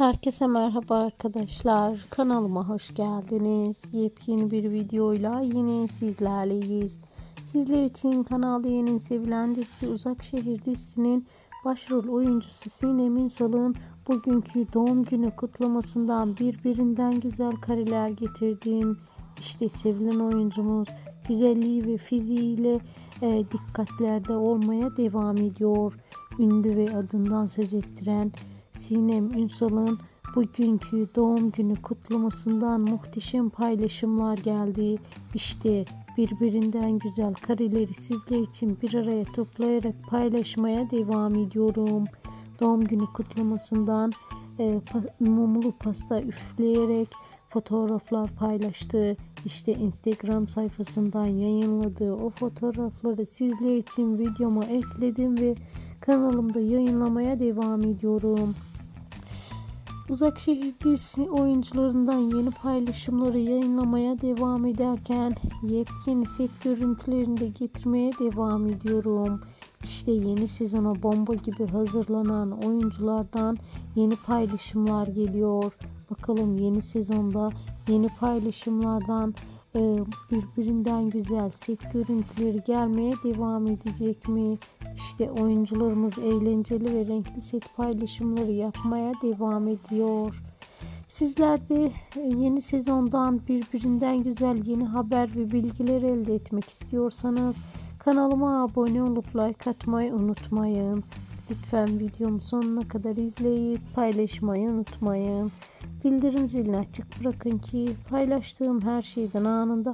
Herkese merhaba arkadaşlar. Kanalıma hoş geldiniz. Yepyeni bir videoyla yine sizlerleyiz. Sizler için kanalda yeni sevilen dizisi Uzak Şehir dizisinin başrol oyuncusu Sinem Ünsal'ın bugünkü doğum günü kutlamasından birbirinden güzel kareler getirdim. İşte sevilen oyuncumuz güzelliği ve fiziğiyle e, dikkatlerde olmaya devam ediyor. Ünlü ve adından söz ettiren Sinem Ünsal'ın bugünkü doğum günü kutlamasından muhteşem paylaşımlar geldi. İşte birbirinden güzel kareleri sizler için bir araya toplayarak paylaşmaya devam ediyorum. Doğum günü kutlamasından e, pa- mumlu pasta üfleyerek fotoğraflar paylaştı. İşte Instagram sayfasından yayınladığı o fotoğrafları sizler için videoma ekledim ve kanalımda yayınlamaya devam ediyorum. Uzak Şehir dizisi oyuncularından yeni paylaşımları yayınlamaya devam ederken yepyeni set görüntülerini de getirmeye devam ediyorum. İşte yeni sezona bomba gibi hazırlanan oyunculardan yeni paylaşımlar geliyor. Bakalım yeni sezonda yeni paylaşımlardan e, birbirinden güzel set görüntüleri gelmeye devam edecek mi? İşte oyuncularımız eğlenceli ve renkli set paylaşımları yapmaya devam ediyor. Sizler de e, yeni sezondan birbirinden güzel yeni haber ve bilgiler elde etmek istiyorsanız kanalıma abone olup like atmayı unutmayın. Lütfen videomu sonuna kadar izleyip paylaşmayı unutmayın. Bildirim zilini açık bırakın ki paylaştığım her şeyden anında